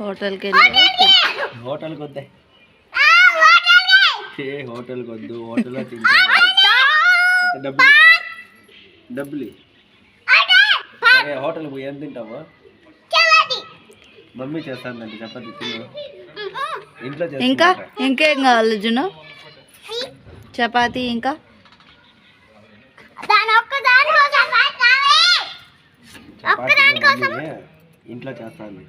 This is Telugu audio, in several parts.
హోటల్కి వెళ్ళి హోటల్కి వద్దే. ఏ హోటల్కి వద్దు హోటల్లో తింటా. డబ్బులు. డబ్బులు. సరే హోటల్కి పోయి ఏం తింటావు? మమ్మీ చేస్తానండి చపాతి తిను. ఇంట్లో ఇంకా. ఇంకేం కావాలి జును చపాతీ ఇంకా? ఇంట్లో చేస్తాను.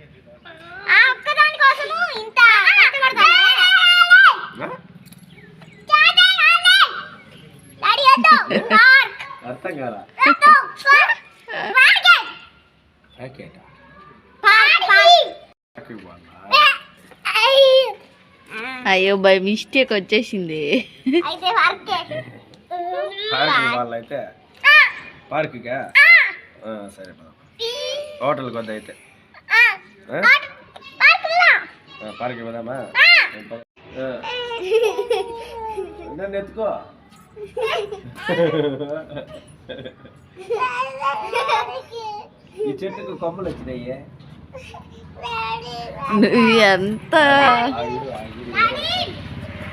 కాలా ప్యాకెట్? అయ్యో బై మిస్టేక్ వచ్చేసింది. అయితే వర్కే పార్క్ వాళ్ళైతే పార్క్గా ఆ, సరే పద. హోటల్కి వద్ద అయితే. పార్క్కి పోదామా. నన్ను ఎత్తుకో. ఈ చెట్టుకు కొమ్మలు వచ్చినాయి? నువ్వు ఎంత.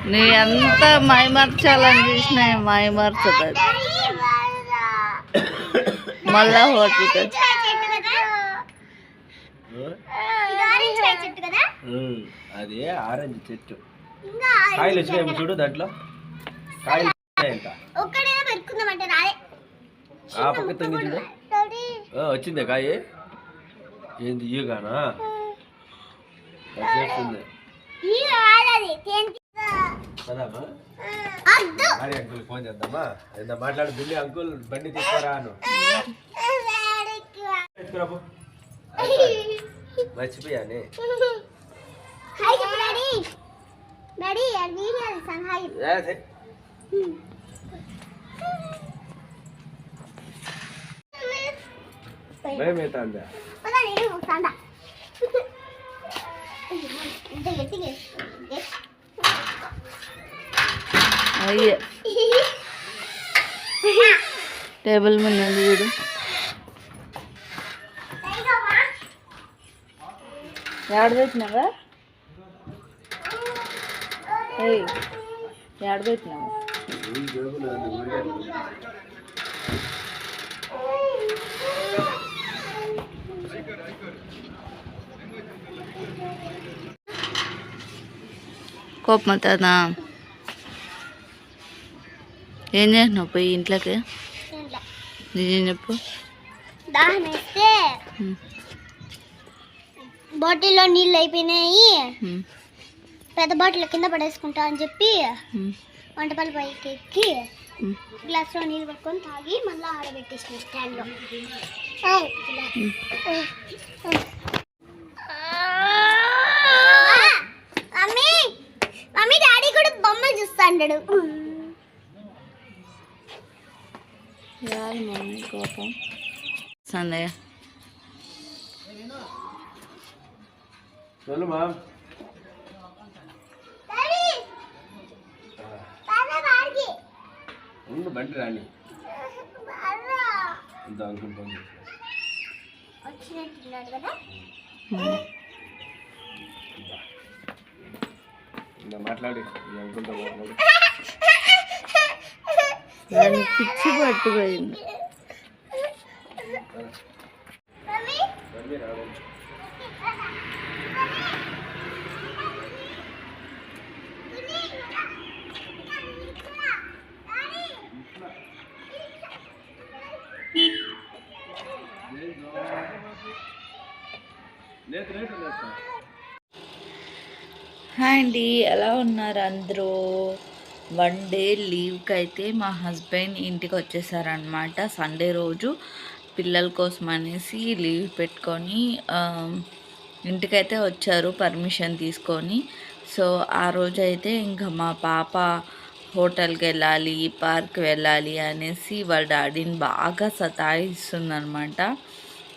నువ్వు ఎంత మైమర్చాలని చూసినా మైమర్చదు మళ్ళా హోటల్కి? ఉమ్, అది ఆరెంజ్ చెట్టు. కాయలు వచ్చినాయి చూడు దాంట్లో. కాయలు ఒక్కడైనా పెట్టుకుందామంటే రాలే ఆ పక్క వచ్చిందే కాయ? ఏంది ఈగానా చేస్తుంది ఆడి అంకుల్ ఫోన్ చేద్దామా? ఎంత మాట్లాడు బిల్లి అంకుల్ బండి తీసుకురా అను. మర్చిపోయానే. డాడీ డాడీ అది వీడియో తీసాను హాయ్ ఏ, సరే. భయం అవుతుందా పదా నేను సంద ఇంత గట్టిగా అయ్యే టేబుల్ మీద ఉంది చూడు ఏడ పెట్టినావా ఏయ్ ఏడ పెట్టినావా ఈ జేబులో ఉంది, ఊరికే. కోపం అవుతుందా ఏం చేసినావు పోయి ఇంట్లోకి? నిజం చెప్పు. బాటిల్లో నీళ్ళు అయిపోయినాయి. పెద్ద బాటిల్ కింద పడేసుకుంటా అని చెప్పి వంటపల్లి పైకి ఎక్కి. గ్లాస్లో నీళ్ళు పట్టుకొని తాగి మళ్ళీ ఆరబెట్టేసిన స్టాండ్లో. మమ్మీ మమ్మీ డాడీ కూడా బొమ్మలు చూస్తాడు కోపం. సందయ్య ఉండు బండి రాని ఇంత అంకుల్ ఫోన్. ఇంకా మాట్లాడి. అంకుల్తో మాట్లాడి. పిచ్చి పట్టుపోయింది మమ్మీ బండి రావాలి లేదు లేదు లేదు సార్ హాయ్ అండి ఎలా ఉన్నారు అందరూ? వన్ డే లీవ్కి అయితే మా హస్బెండ్ ఇంటికి వచ్చేసారనమాట సండే రోజు పిల్లల కోసం అనేసి లీవ్ పెట్టుకొని ఇంటికైతే వచ్చారు పర్మిషన్ తీసుకొని. సో ఆ రోజు అయితే ఇంకా మా పాప హోటల్కి వెళ్ళాలి పార్క్ వెళ్ళాలి అనేసి వాళ్ళ డాడీని బాగా సతాయిస్తుందనమాట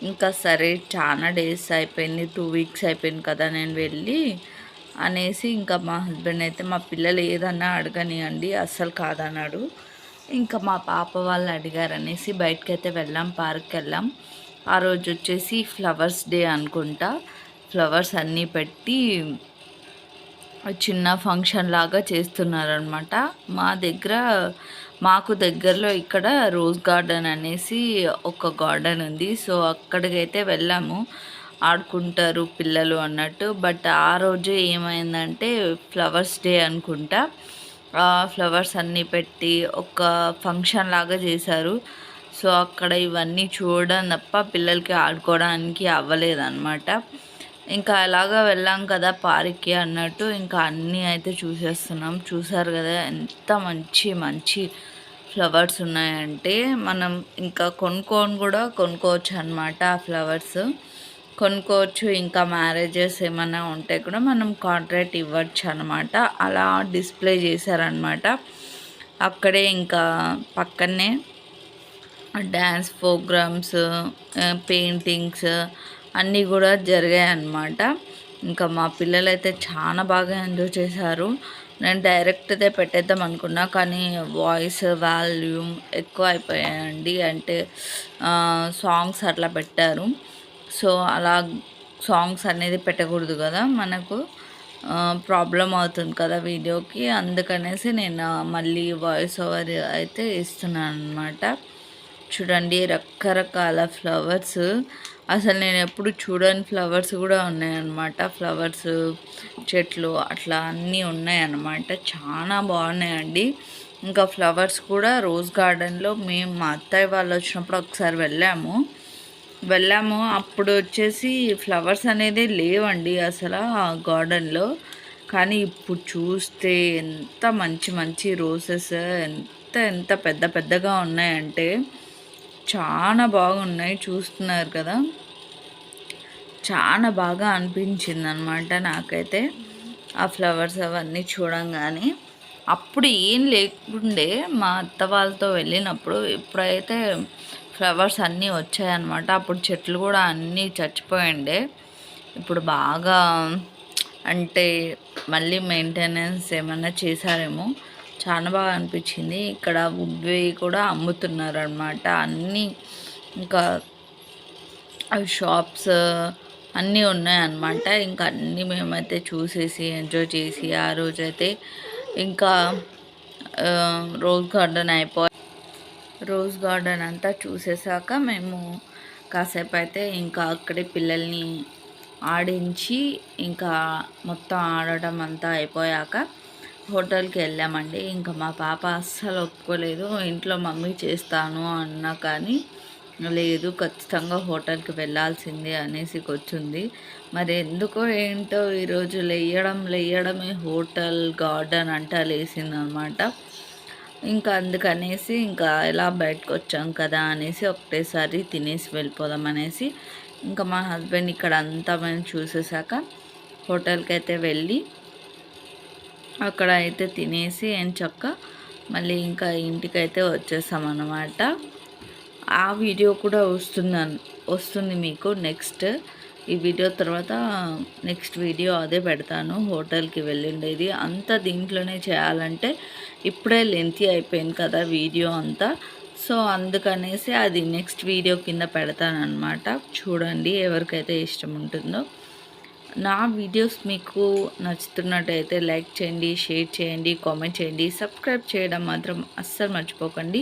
ఇంకా సరే చాలా డేస్ అయిపోయింది టూ వీక్స్ అయిపోయింది కదా నేను వెళ్ళి అనేసి ఇంకా మా హస్బెండ్ అయితే మా పిల్లలు ఏదన్నా అడగనియండి అస్సలు కాదన్నాడు. ఇంకా మా పాప వాళ్ళు అడిగారు అనేసి బయటకు అయితే వెళ్ళాం పార్క్కి వెళ్ళాం ఆ రోజు వచ్చేసి ఫ్లవర్స్ డే అనుకుంటా. ఫ్లవర్స్ అన్నీ పెట్టి చిన్న ఫంక్షన్ లాగా చేస్తున్నారనమాట మా దగ్గర మాకు దగ్గరలో ఇక్కడ రోజ్ గార్డెన్ అనేసి ఒక గార్డెన్ ఉంది. సో అక్కడికైతే వెళ్ళాము. ఆడుకుంటారు పిల్లలు అన్నట్టు. బట్ ఆ రోజు ఏమైందంటే ఫ్లవర్స్ డే అనుకుంటా. ఫ్లవర్స్ అన్నీ పెట్టి ఒక ఫంక్షన్ లాగా చేశారు. సో అక్కడ ఇవన్నీ చూడడం తప్ప పిల్లలకి ఆడుకోవడానికి అవ్వలేదన్నమాట. ఇంకా అలాగా వెళ్ళాం కదా పార్క్కి అన్నట్టు. ఇంకా అన్నీ అయితే చూసేస్తున్నాం. చూసారు కదా ఎంత మంచి మంచి ఫ్లవర్స్ ఉన్నాయంటే మనం ఇంకా కొనుక్కొని కూడా కొనుక్కోవచ్చు అనమాట ఆ ఫ్లవర్స్. కొనుక్కోవచ్చు. ఇంకా మ్యారేజెస్ ఏమైనా ఉంటే కూడా మనం కాంట్రాక్ట్ ఇవ్వచ్చు అనమాట అలా డిస్ప్లే చేశారనమాట అక్కడే ఇంకా పక్కనే డ్యాన్స్ ప్రోగ్రామ్స్ పెయింటింగ్స్ అన్నీ కూడా జరిగాయి అన్నమాట. ఇంకా మా పిల్లలు అయితే చాలా బాగా ఎంజాయ్ చేశారు. నేను డైరెక్ట్దే పెట్టేద్దాం అనుకున్నా కానీ వాయిస్ వాల్యూమ్ ఎక్కువ అయిపోయాయండి. అంటే సాంగ్స్ అట్లా పెట్టారు. సో అలా సాంగ్స్ అనేది పెట్టకూడదు కదా మనకు. ప్రాబ్లం అవుతుంది కదా వీడియోకి. అందుకనేసి నేను మళ్ళీ వాయిస్ ఓవర్ అయితే ఇస్తున్నాను అనమాట చూడండి రకరకాల ఫ్లవర్స్. అసలు నేను ఎప్పుడు చూడని ఫ్లవర్స్ కూడా ఉన్నాయన్నమాట. ఫ్లవర్స్ చెట్లు అట్లా అన్నీ ఉన్నాయన్నమాట. చాలా బాగున్నాయండి. ఇంకా ఫ్లవర్స్ కూడా రోజ్ గార్డెన్లో మేము మా అత్తయ్య వాళ్ళు వచ్చినప్పుడు ఒకసారి వెళ్ళాము. వెళ్ళాము. అప్పుడు వచ్చేసి ఫ్లవర్స్ అనేది లేవండి అసలు ఆ గార్డెన్లో. కానీ ఇప్పుడు చూస్తే ఎంత మంచి మంచి రోసెస్ ఎంత ఎంత పెద్ద పెద్దగా ఉన్నాయంటే చాలా బాగున్నాయి చూస్తున్నారు కదా. చాలా బాగా అనిపించింది అనమాట నాకైతే. ఆ ఫ్లవర్స్ అవన్నీ చూడంగానే. అప్పుడు ఏం లేకుండే మా అత్త వాళ్ళతో వెళ్ళినప్పుడు ఇప్పుడైతే ఫ్లవర్స్ అన్నీ వచ్చాయన్నమాట. అప్పుడు చెట్లు కూడా అన్నీ చచ్చిపోయిండే. ఇప్పుడు బాగా అంటే మళ్ళీ మెయింటెనెన్స్ ఏమైనా చేశారేమో. చాలా బాగా అనిపించింది. ఇక్కడ వుడ్వి కూడా అమ్ముతున్నారు అనమాట అన్నీ ఇంకా అవి షాప్స్ అన్నీ ఉన్నాయన్నమాట. ఇంకా అన్నీ మేమైతే చూసేసి ఎంజాయ్ చేసి ఆ రోజైతే ఇంకా రోజ్ గార్డెన్ అయిపోయి రోజ్ గార్డెన్ అంతా చూసేసాక మేము కాసేపు అయితే ఇంకా అక్కడే పిల్లల్ని ఆడించి ఇంకా మొత్తం ఆడటం అంతా అయిపోయాక హోటల్కి వెళ్ళామండి. ఇంకా మా పాప అస్సలు ఒప్పుకోలేదు. ఇంట్లో మమ్మీ చేస్తాను అన్నా కానీ లేదు ఖచ్చితంగా హోటల్కి వెళ్ళాల్సిందే అనేసి వచ్చింది మరి ఎందుకో ఏంటో ఈరోజు లేయడం లేయడమే హోటల్ గార్డెన్ అంటా లేసిందనమాట. ఇంకా అందుకనేసి ఇంకా ఎలా బయటకు వచ్చాం కదా అనేసి ఒకటేసారి తినేసి వెళ్ళిపోదాం అనేసి ఇంకా మా హస్బెండ్ ఇక్కడ అంతా మేము చూసేసాక హోటల్కి అయితే వెళ్ళి అక్కడ అయితే తినేసి అండ్ చక్క మళ్ళీ ఇంకా ఇంటికైతే వచ్చేసామన్నమాట. ఆ వీడియో కూడా వస్తుంది వస్తుంది మీకు నెక్స్ట్. ఈ వీడియో తర్వాత నెక్స్ట్ వీడియో అదే పెడతాను హోటల్కి వెళ్ళిండేది. అంతా దీంట్లోనే చేయాలంటే ఇప్పుడే లెంతీ అయిపోయింది కదా వీడియో అంతా. సో అందుకనేసి అది నెక్స్ట్ వీడియో కింద పెడతానమాట చూడండి ఎవరికైతే ఇష్టం ఉంటుందో. నా వీడియోస్ మీకు నచ్చుతున్నట్టయితే లైక్ చేయండి షేర్ చేయండి కామెంట్ చేయండి సబ్స్క్రైబ్ చేయడం మాత్రం అస్సలు మర్చిపోకండి.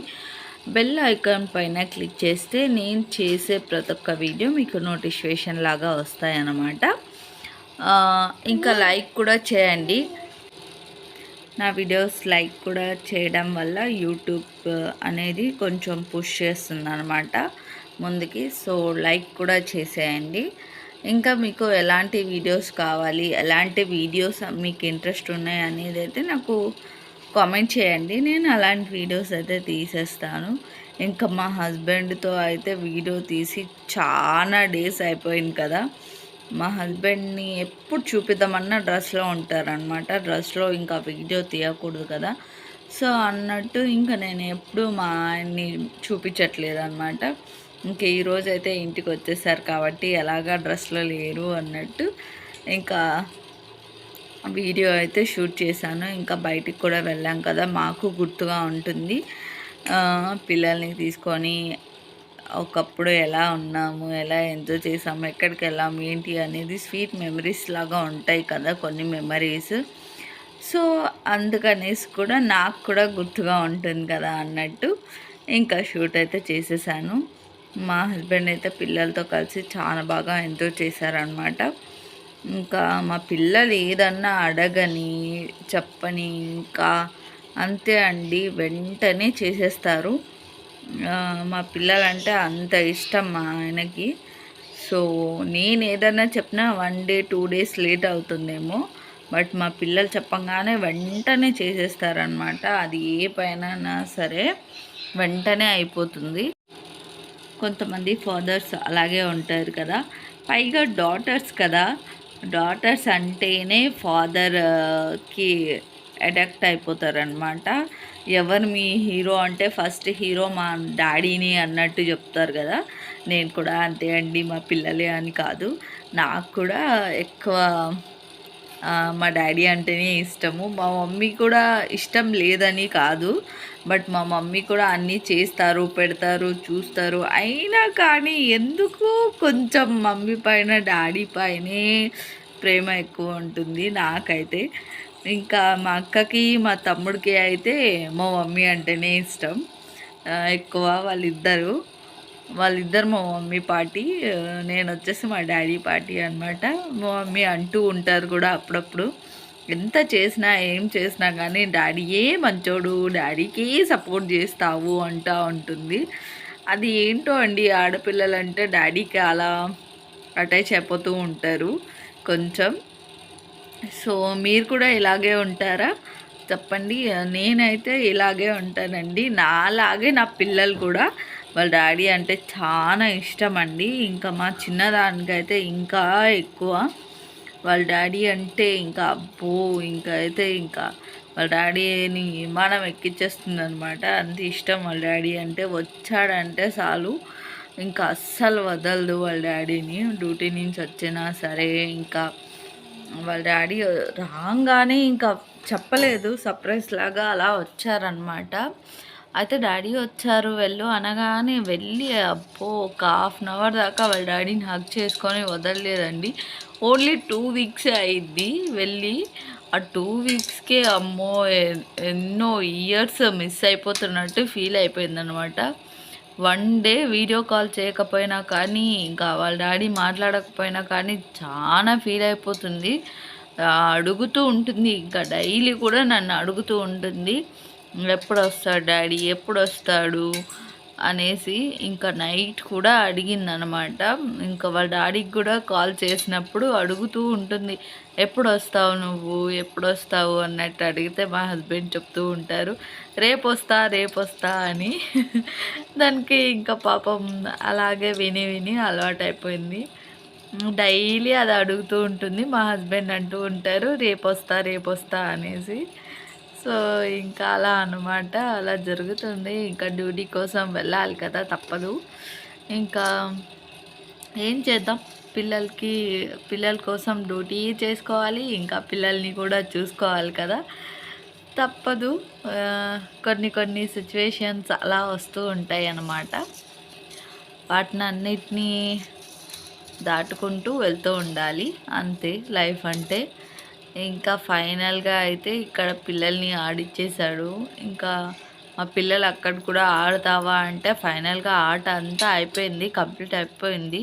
బెల్ ఐకాన్ పైన క్లిక్ చేస్తే నేను చేసే ప్రతి ఒక్క వీడియో మీకు నోటిఫికేషన్ లాగా వస్తాయన్నమాట. ఇంకా లైక్ కూడా చేయండి. నా వీడియోస్ లైక్ కూడా చేయడం వల్ల యూట్యూబ్ అనేది కొంచెం పుష్ చేస్తుంది అనమాట ముందుకి సో లైక్ కూడా చేసేయండి. ఇంకా మీకు ఎలాంటి వీడియోస్ కావాలి ఎలాంటి వీడియోస్ మీకు ఇంట్రెస్ట్ ఉన్నాయి అనేది అయితే నాకు కామెంట్ చేయండి. నేను అలాంటి వీడియోస్ అయితే తీసేస్తాను. ఇంకా మా హస్బెండ్తో అయితే వీడియో తీసి చాలా డేస్ అయిపోయింది కదా. మా హస్బెండ్ని ఎప్పుడు చూపిద్దామన్నా డ్రెస్లో ఉంటారనమాట డ్రెస్లో ఇంకా వీడియో తీయకూడదు కదా. సో అన్నట్టు ఇంకా నేను ఎప్పుడు మా ఆయన్ని చూపించట్లేదు అనమాట ఇంకా ఈరోజు అయితే ఇంటికి వచ్చేసారు కాబట్టి ఎలాగా డ్రెస్లో లేరు అన్నట్టు ఇంకా వీడియో అయితే షూట్ చేశాను. ఇంకా బయటికి కూడా వెళ్ళాం కదా మాకు గుర్తుగా ఉంటుంది. పిల్లల్ని తీసుకొని ఒకప్పుడు ఎలా ఉన్నాము ఎలా ఎంజాయ్ చేసాము ఎక్కడికి వెళ్ళాము ఏంటి అనేది స్వీట్ మెమరీస్ లాగా ఉంటాయి కదా కొన్ని మెమరీస్. సో అందుకనేసి కూడా నాకు కూడా గుర్తుగా ఉంటుంది కదా అన్నట్టు ఇంకా షూట్ అయితే చేసేసాను. మా హస్బెండ్ అయితే పిల్లలతో కలిసి చాలా బాగా ఎంజాయ్ చేశారనమాట ఇంకా మా పిల్లలు ఏదన్నా అడగని చెప్పని ఇంకా అంతే అండి. వెంటనే చేసేస్తారు. మా పిల్లలంటే అంత ఇష్టం మా ఆయనకి. సో నేను ఏదన్నా చెప్పినా one day two days late అవుతుందేమో. బట్ మా పిల్లలు చెప్పంగానే వెంటనే చేసేస్తారనమాట అది ఏ పైన సరే వెంటనే అయిపోతుంది. కొంతమంది ఫాదర్స్ అలాగే ఉంటారు కదా. పైగా డాటర్స్ కదా. డాటర్స్ అంటేనే ఫాదర్కి అడాక్ట్ అయిపోతారనమాట ఎవరు మీ హీరో అంటే ఫస్ట్ హీరో మా డాడీని అన్నట్టు చెప్తారు కదా. నేను కూడా అంతే అండి మా పిల్లలే అని కాదు. నాకు కూడా ఎక్కువ మా డాడీ అంటేనే ఇష్టము. మా మమ్మీ కూడా ఇష్టం లేదని కాదు. బట్ మా మమ్మీ కూడా అన్నీ చేస్తారు పెడతారు చూస్తారు. అయినా కానీ ఎందుకు కొంచెం మమ్మీ పైన డాడీ పైనే ప్రేమ ఎక్కువ ఉంటుంది నాకైతే. ఇంకా మా అక్కకి మా తమ్ముడికి అయితే మా మమ్మీ అంటేనే ఇష్టం. ఎక్కువ వాళ్ళిద్దరు. వాళ్ళిద్దరు మా మమ్మీ పార్టీ నేను వచ్చేసి మా డాడీ పార్టీ అనమాట మా మమ్మీ అంటూ ఉంటారు కూడా అప్పుడప్పుడు. ఎంత చేసినా ఏం చేసినా కానీ డాడీయే మంచోడు డాడీకే సపోర్ట్ చేస్తావు అంటూ ఉంటుంది. అది ఏంటో అండి ఆడపిల్లలంటే డాడీకి అలా అటాచ్ అయిపోతూ ఉంటారు కొంచెం. సో మీరు కూడా ఇలాగే ఉంటారా? చెప్పండి. నేనైతే ఇలాగే ఉంటానండి. నాలాగే నా పిల్లలు కూడా వాళ్ళ డాడీ అంటే చాలా ఇష్టం అండి. ఇంకా మా చిన్నదానికైతే ఇంకా ఎక్కువ. వాళ్ళ డాడీ అంటే ఇంకా అబ్బో ఇంకా అయితే ఇంకా వాళ్ళ డాడీని విమానం ఎక్కించేస్తుంది అనమాట అంత ఇష్టం వాళ్ళ డాడీ అంటే వచ్చాడంటే చాలు. ఇంకా అస్సలు వదలదు వాళ్ళ డాడీని. డ్యూటీ నుంచి వచ్చినా సరే ఇంకా వాళ్ళ డాడీ రాగానే ఇంకా చెప్పలేదు. సర్ప్రైజ్ లాగా అలా వచ్చారనమాట అయితే డాడీ వచ్చారు వెళ్ళు అనగానే వెళ్ళి అబ్బో ఒక హాఫ్ అన్ అవర్ దాకా వాళ్ళ డాడీని హగ్ చేసుకొని వదలలేదండి. ఓన్లీ టూ వీక్స్ అయింది వెళ్ళి ఆ టూ వీక్స్కే అమ్మో ఎన్నో ఇయర్స్ మిస్ అయిపోతున్నట్టు ఫీల్ అయిపోయిందనమాట వన్ డే వీడియో కాల్ చేయకపోయినా కానీ ఇంకా వాళ్ళ డాడీ మాట్లాడకపోయినా కానీ చాలా ఫీల్ అయిపోతుంది. అడుగుతూ ఉంటుంది. ఇంకా డైలీ కూడా నన్ను అడుగుతూ ఉంటుంది. ఎప్పుడు వస్తాడు డాడీ? ఎప్పుడు వస్తాడు అనేసి ఇంకా నైట్ కూడా అడిగిందనమాట ఇంకా వాళ్ళ డాడీకి కూడా కాల్ చేసినప్పుడు అడుగుతూ ఉంటుంది ఎప్పుడు వస్తావు నువ్వు? ఎప్పుడు వస్తావు అన్నట్టు అడిగితే మా హస్బెండ్ చెప్తూ ఉంటారు రేపు వస్తా రేపు వస్తా అని. దానికి ఇంకా పాపం అలాగే విని విని అలవాటు అయిపోయింది డైలీ అది అడుగుతూ ఉంటుంది మా హస్బెండ్ అంటూ ఉంటారు రేపు వస్తా రేపు వస్తా అనేసి. సో ఇంకా అలా అనమాట అలా జరుగుతుంది. ఇంకా డ్యూటీ కోసం వెళ్ళాలి కదా తప్పదు. ఇంకా ఏం చేద్దాం? పిల్లలకి పిల్లల కోసం డ్యూటీ చేసుకోవాలి. ఇంకా పిల్లల్ని కూడా చూసుకోవాలి కదా. తప్పదు. కొన్ని కొన్ని సిచ్యువేషన్స్ అలా వస్తూ ఉంటాయి అన్నమాట. వాటిని అన్నిటినీ దాటుకుంటూ వెళ్తూ ఉండాలి. అంతే. లైఫ్ అంటే ఇంకా ఫైనల్గా అయితే ఇక్కడ పిల్లల్ని ఆడిచ్చేశాడు ఇంకా మా పిల్లలు అక్కడ కూడా ఆడతావా అంటే ఫైనల్గా ఆట అంతా అయిపోయింది కంప్లీట్ అయిపోయింది.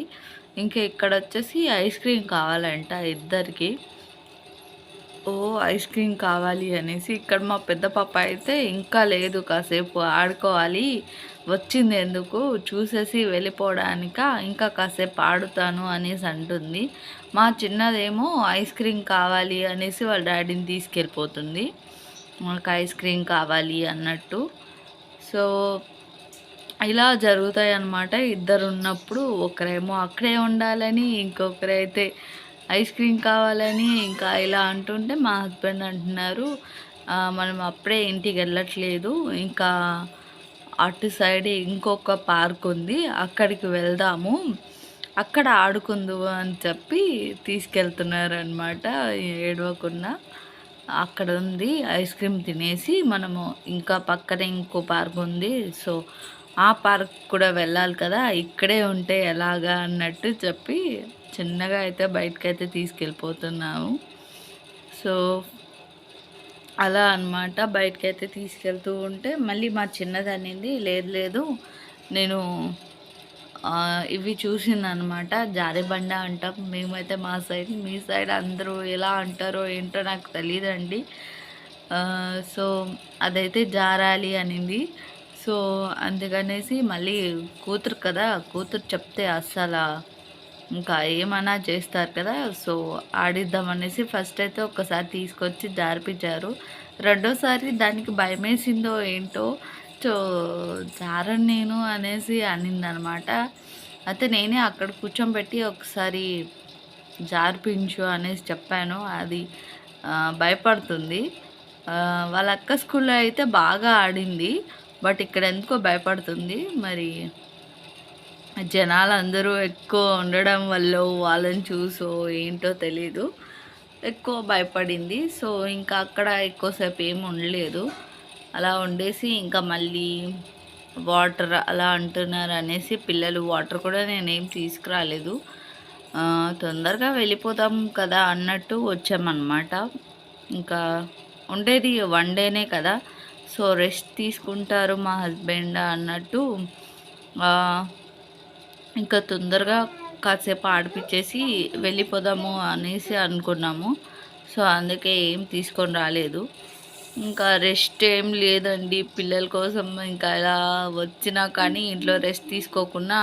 ఇంకా ఇక్కడ వచ్చేసి ఐస్ క్రీమ్ కావాలంట ఇద్దరికి. ఓ ఐస్ క్రీమ్ కావాలి అనేసి ఇక్కడ మా పెద్ద పాప అయితే ఇంకా లేదు కాసేపు ఆడుకోవాలి. వచ్చింది ఎందుకు? చూసేసి వెళ్ళిపోవడానిక? ఇంకా కాసేపు ఆడుతాను అనేసి అంటుంది. మా చిన్నదేమో ఐస్ క్రీమ్ కావాలి అనేసి వాళ్ళ డాడీని తీసుకెళ్ళిపోతుంది. మాకు ఐస్ క్రీమ్ కావాలి అన్నట్టు. సో ఇలా జరుగుతాయి అన్నమాట ఇద్దరు ఉన్నప్పుడు ఒకరేమో అక్కడే ఉండాలని ఇంకొకరైతే ఐస్ క్రీమ్ కావాలని ఇంకా ఇలా అంటుంటే మా హస్బెండ్ అంటున్నారు మనం అప్పుడే ఇంటికి వెళ్ళట్లేదు. ఇంకా అటు సైడ్ ఇంకొక పార్క్ ఉంది. అక్కడికి వెళ్దాము. అక్కడ ఆడుకుందువు అని చెప్పి తీసుకెళ్తున్నారు అనమాట ఏడవకుండా అక్కడ ఉంది ఐస్ క్రీమ్ తినేసి మనము ఇంకా పక్కనే ఇంకో పార్క్ ఉంది. సో ఆ పార్క్ కూడా వెళ్ళాలి కదా ఇక్కడే ఉంటే ఎలాగా అన్నట్టు చెప్పి చిన్నగా అయితే బయటకైతే తీసుకెళ్ళిపోతున్నాము. సో అలా అన్నమాట బయటకైతే తీసుకెళ్తూ ఉంటే మళ్ళీ మా చిన్నది అనేది లేదు లేదు నేను ఇవి చూసిందనమాట జారిబండ అంటాం. మేమైతే మా సైడ్ మీ సైడ్ అందరూ ఎలా అంటారో ఏంటో నాకు తెలియదండి సో అదైతే జారాలి అనింది. సో అందుకనేసి మళ్ళీ కూతురు కదా కూతురు చెప్తే అస్సలు ఇంకా ఏమన్నా చేస్తారు కదా సో ఆడిద్దామనేసి ఫస్ట్ అయితే ఒకసారి తీసుకొచ్చి జారిపించారు. రెండోసారి దానికి భయమేసిందో ఏంటో సో జారను నేను అనేసి అనిందనమాట. అయితే నేనే అక్కడ కూర్చోబెట్టి ఒకసారి జారిపించు అనేసి చెప్పాను. అది భయపడుతుంది. వాళ్ళ అక్క స్కూల్లో అయితే బాగా ఆడింది. బట్ ఇక్కడ ఎందుకో భయపడుతుంది. మరి జనాలు అందరూ ఎక్కువ ఉండడం వల్ల వాళ్ళని చూసో ఏంటో తెలీదు. ఎక్కువ భయపడింది. సో ఇంకా అక్కడ ఎక్కువసేపు ఏమి ఉండలేదు. అలా ఉండేసి ఇంకా మళ్ళీ వాటర్ అలా అంటున్నారు అనేసి పిల్లలు వాటర్ కూడా నేనేం తీసుకురాలేదు. తొందరగా వెళ్ళిపోతాం కదా అన్నట్టు వచ్చామన్నమాట. ఇంకా ఉండేది వన్ డేనే కదా. సో రెస్ట్ తీసుకుంటారు మా హస్బెండ్ అన్నట్టు. ఇంకా తొందరగా కాసేపు ఆడిపించేసి వెళ్ళిపోదాము అనేసి అనుకున్నాము. సో అందుకే ఏం తీసుకొని రాలేదు. ఇంకా రెస్ట్ ఏం లేదండి. పిల్లల కోసం ఇంకా ఇలా వచ్చినా కానీ ఇంట్లో రెస్ట్ తీసుకోకుండా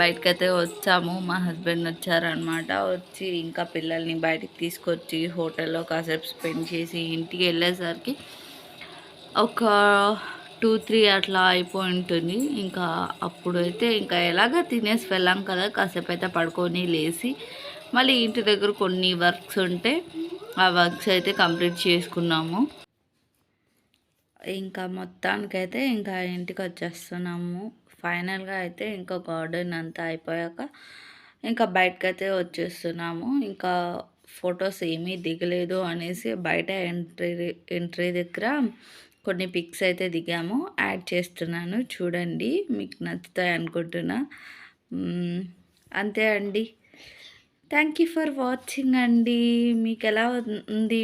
బయటకైతే వచ్చాము. మా హస్బెండ్ వచ్చారనమాట వచ్చి ఇంకా పిల్లల్ని బయటికి తీసుకొచ్చి హోటల్లో కాసేపు స్పెండ్ చేసి ఇంటికి వెళ్ళేసరికి ఒక టూ త్రీ అట్లా అయిపోయి ఉంటుంది. ఇంకా అప్పుడైతే ఇంకా ఎలాగ తినేసి వెళ్ళాం కదా. కాసేపు అయితే పడుకొని లేచి మళ్ళీ ఇంటి దగ్గర కొన్ని వర్క్స్ ఉంటే ఆ వర్క్స్ అయితే కంప్లీట్ చేసుకున్నాము. ఇంకా మొత్తానికైతే ఇంకా ఇంటికి వచ్చేస్తున్నాము ఫైనల్గా అయితే ఇంకా గార్డెన్ అంతా అయిపోయాక ఇంకా బయటకైతే వచ్చేస్తున్నాము. ఇంకా ఫొటోస్ ఏమీ దిగలేదు అనేసి బయట ఎంట్రీ ఎంట్రీ దగ్గర కొన్ని పిక్స్ అయితే దిగాము. యాడ్ చేస్తున్నాను చూడండి మీకు నచ్చుతాయి అనుకుంటున్నా. అంతే అండి. థ్యాంక్ యూ ఫర్ వాచింగ్ అండి. మీకు ఎలా ఉంది